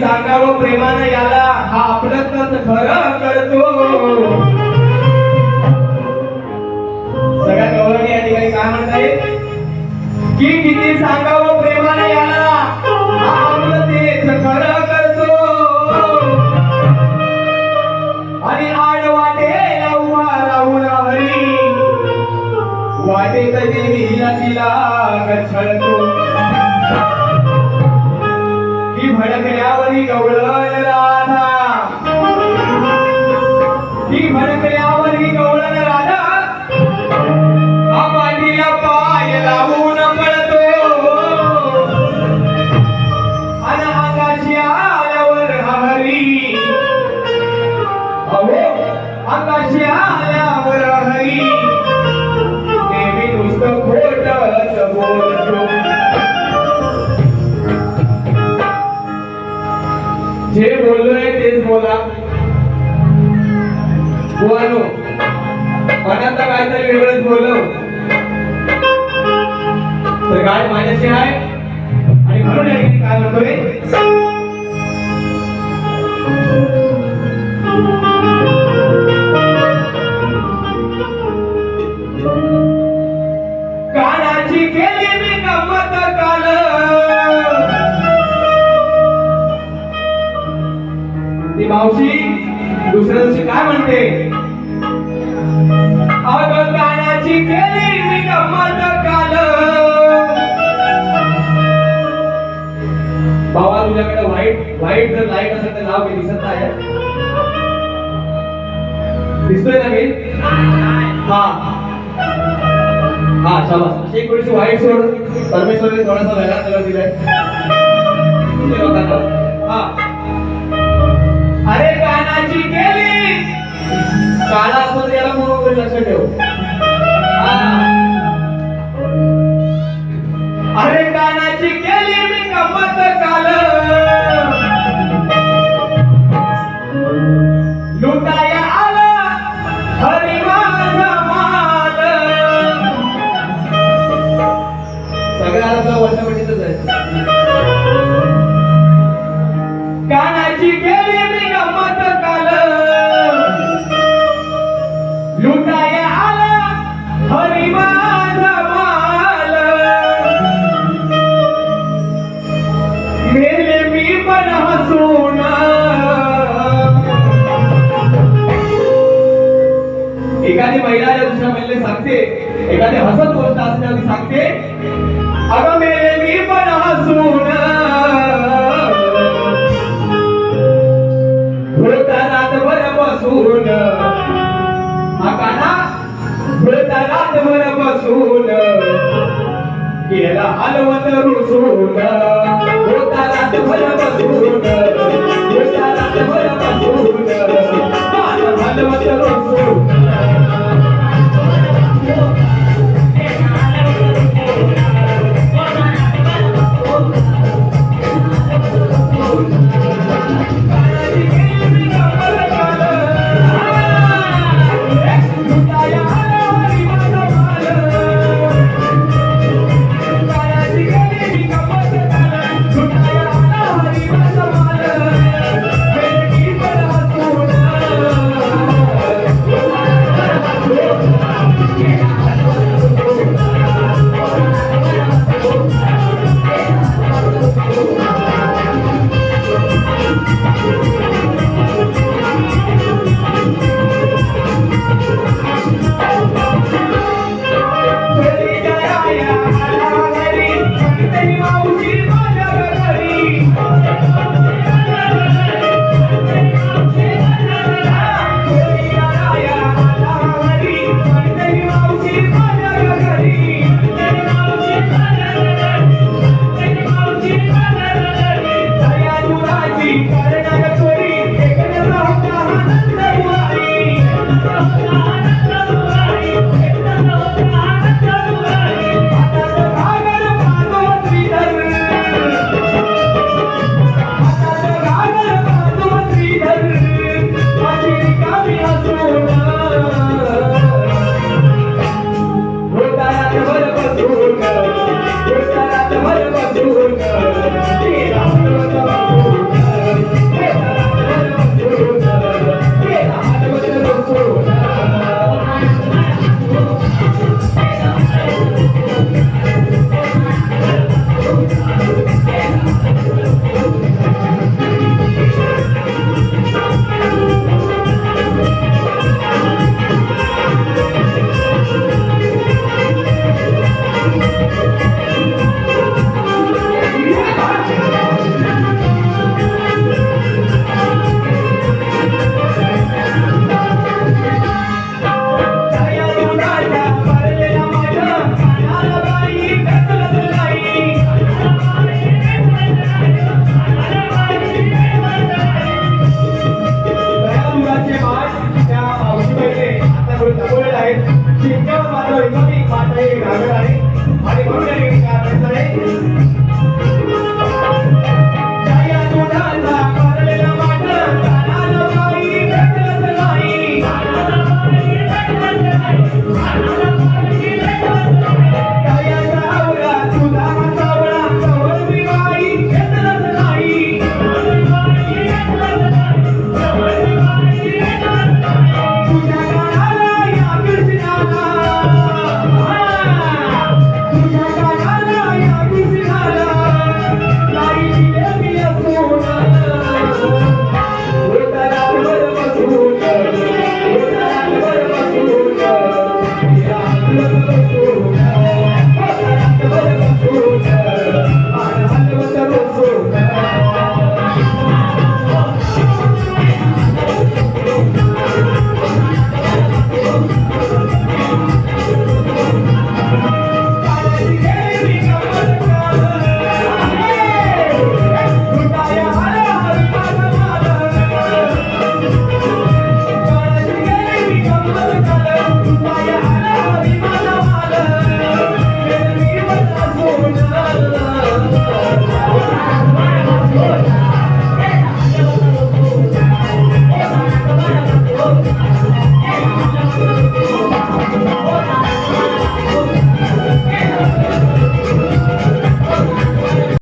सांगावं प्रेमानं याला. हा आपलंच खरं करतो. सगळ्यात गौरवणी या ठिकाणी काय म्हणताय की किती सांगावं प्रेमानं याला. हा आपलं तेच खरं करतो. आणि आड वाटेला उभा राहून हरी वाटेत देवीला तिला गछळतो ती भडकल्यावरी गवळण राधा. ती भडक बोललोय तेच बोला मनात काहीतरी वेगळंच बोललो तर गाड माझ्याशी आहे. आणि म्हणून काय म्हणतोय? काय म्हणते? अग कानाची केली मी गमत काल. बाबा तुझ्याकडे वाईट वाईट जर लाइट असेल तर लाव मी दिसत नाही दिसतोय ना मी? हा. हा शाबास. एक थोडीशी वाईट सोड परमेश्वरने थोडासा वेगळा कलर दिलाय. हा. अरे ठेव. अरे कानाची केली मी गमत काल. आला हरी माझा माल. आहे. कानाची केली सांगते अगं मेले मी पण हसून झुळता रातभर बसून. हा काना रातभर बसून. गेला हलवत रुसून.